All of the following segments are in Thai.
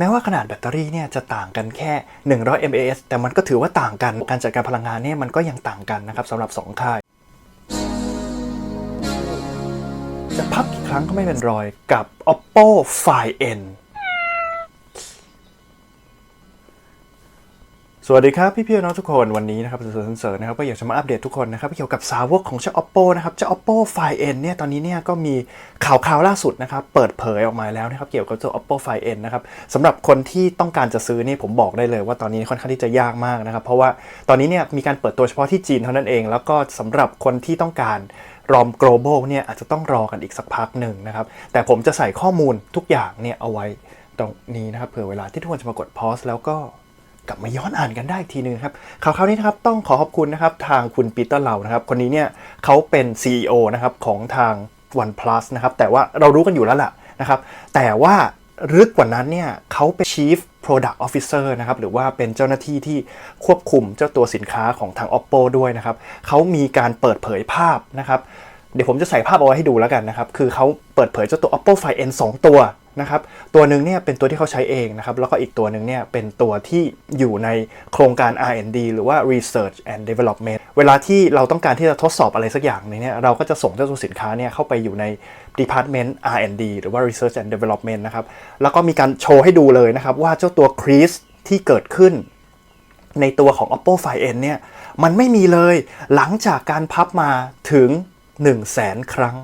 แม้ว่าขนาดแบตเตอรี่เนี่ยจะต่างกันแค่ 100 mAh แต่มันก็ถือว่าต่างกัน การจัดการพลังงานเนี่ยมันก็ยังต่างกันนะครับสำหรับ 2 ค่าย จะพับกี่ครั้งก็ไม่เป็นรอยกับ oppo find สวัสดีครับพี่พี่ๆน้องทุกคนวันนี้นะครับเสริญเสริญนะครับก็อยากจะมาอัปเดตทุกคนนะครับเกี่ยวกับสาวกของเจ้า oppo นะครับเจ้า oppo find n เนี่ยตอนนี้เนี่ยก็มีข่าวคราวล่าสุดนะครับเปิดเผยออกมาแล้วนะครับเกี่ยวกับเจ้า oppo find n นะครับสำหรับคนที่ต้องการจะซื้อนี่ผมบอกได้เลยว่าตอนนี้ค่อนข้างที่จะยากมากนะครับเพราะว่าตอนนี้เนี่ยมีการเปิดตัวเฉพาะที่จีนเท่านั้นเอง แล้วก็สำหรับคนที่ต้องการรอม global เนี่ยอาจจะต้องรอกันอีกสักพักหนึ่งนะครับแต่ผมจะใส่ข้อมูลทุกอย่างเนี่ยเอาไว้ตรงนี้นะครับเผื่อเวลาที่ทุกคนจะมากด pause แล้วก็ กลับมาย้อนอ่านกันได้อีกทีนึงครับข่าวคราวนี้นะครับต้องขอขอบคุณนะครับทางคุณปีเตอร์เหล่านะครับคนนี้เนี่ยเขาเป็น CEO นะครับของทาง OnePlus นะครับแต่ว่าเรารู้กันอยู่แล้วล่ะนะครับแต่ว่าลึกกว่านั้นเนี่ยเขาเป็น Chief Product Officer นะครับหรือว่าเป็นเจ้าหน้าที่ที่ควบคุมเจ้าตัวสินค้าของทาง Oppo ด้วยนะครับเขามีการเปิดเผยภาพนะครับเดี๋ยวผมจะใส่ภาพเอาไว้ให้ดูแล้วกันนะครับ คือเขาเปิดเผยเจ้าตัว Oppo Find N 2 ตัว นะครับตัวหนึ่งเนี่ยเป็นตัวที่เขาใช้เองนะครับแล้วก็อีกตัวหนึ่งเนี่ยเป็นตัวที่อยู่ในโครงการ R&D หรือว่า Research and Development เวลาที่เราต้องการที่จะทดสอบอะไรสักอย่างนึงเนี่ยเราก็จะส่งเจ้าตัวสินค้าเนี่ยเข้าไปอยู่ใน Department R&D หรือว่า Research and Development นะครับแล้วก็มีการโชว์ให้ดูเลยนะครับว่าเจ้าตัว crease ที่เกิดขึ้นในตัวของ oppo find n เนี่ยมันไม่มีเลยหลังจากการพับมาถึง 1 0 0 0 0แสนครั้ง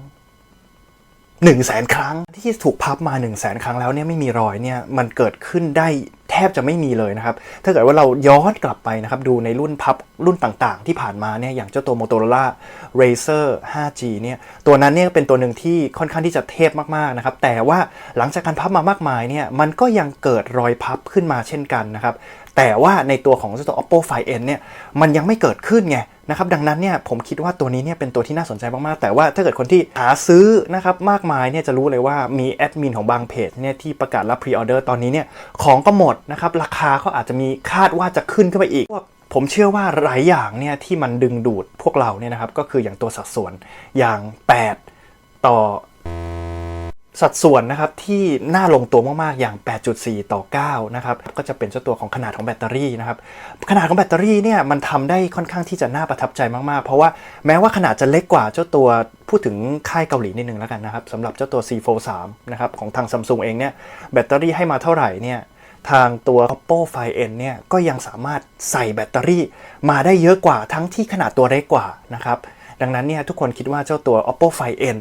1 0 0 0 0แสนครั้งที่ถูกพับมา 1 0 0 0 0แสนครั้งแล้วเนี่ยไม่มีรอยเนี่ยมันเกิดขึ้นได้แทบจะไม่มีเลยนะครับ ถ้าเกิดว่าเราย้อนกลับไปนะครับ ดูในรุ่นพับรุ่นต่างๆ ที่ผ่านมาเนี่ยอย่างเจ้าตัว Motorola Razer 5G เนี่ยตัวนั้นเนี่ยเป็นตัวหนึ่งที่ค่อนข้างที่จะเทพมากๆนะครับ แต่ว่าหลังจากการพับมามากมายเนี่ยมันก็ยังเกิดรอยพับขึ้นมาเช่นกันนะครับแต่ว่าในตัวของเจ้าตัว oppo find n เนี่ยมันยังไม่เกิดขึ้นไงนะครับดังนั้นเนี่ยผมคิดว่าตัวนี้เนี่ยเป็นตัวที่น่าสนใจมากๆ แต่ว่าถ้าเกิดคนที่หาซื้อนะครับมากมายเนี่ยจะรู้เลยว่ามีแอดมินของบางเพจเนี่ยที่ประกาศรับพรีออเดอร์ตอนนี้เนี่ยของก็หมดนะครับราคาก็อาจจะมีคาดว่าจะขึ้นขึ้นไปอีกผมเชื่อว่าหลายอย่างเนี่ยที่มันดึงดูดพวกเราเนี่ยนะครับ ก็คืออย่างตัวสัดส่วนอย่าง 8 ต่อสัดส่วนนะครับที่น่าลงตัวมากๆอย่าง 8.4 ต่อ 9 นะครับ ก็จะเป็นเจ้าตัวของขนาดของแบตเตอรี่นะครับ ขนาดของแบตเตอรี่เนี่ยมันทำได้ค่อนข้างที่จะน่าประทับใจมากๆ เพราะว่าแม้ว่าขนาดจะเล็กกว่าเจ้าตัวพูดถึงค่ายเกาหลีนิดนึงแล้วกันนะครับสำหรับเจ้าตัว C Fold 3นะครับของทางซัมซุงเองเนี่ยแบตเตอรี่ให้มาเท่าไหร่เนี่ย ทางตัว oppo find n เนี่ยก็ยังสามารถใส่แบตเตอรี่มาได้เยอะกว่าทั้งที่ขนาดตัวเล็กกว่านะครับ ดังนั้นเนี่ยทุกคนคิดว่าเจ้าตัว oppo find n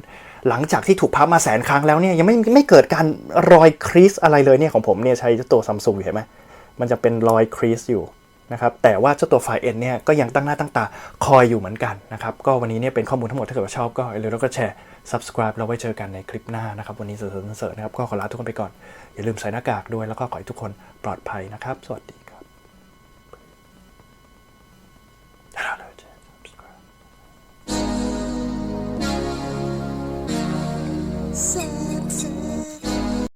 หลังจากที่ถูกพับมาแสนครั้งแล้วเนี่ยยังไม่ไม่เกิดการรอยครีสอะไรเลยเนี่ยของผมเนี่ยใช้เจ้าตัวซัมซุงอยู่เห็นไหมมันจะเป็นรอยครีสอยู่ะครับแต่ว่าเจ้าตัวไฟอ็นเนี่ยก็ยังตั้งหน้าตั้งตาคอยอยู่เหมือนกันนะครับก็วันนี้เนี่ยเป็นข้อมูลทั้งหมดถ้าเกิดว่าชอบก็เลยแล้วก็แชร์ subscribe ล้วไว้เจอกันในคลิปหน้านะครับวันนี้เสริมเสริมนะครับก็ขอลาทุกคนไปก่อน อย่าลืมใส่หน้ากากด้วยแล้วก็ขอให้ทุกคนปลอดภัยนะครับ สวัสดีครับ Say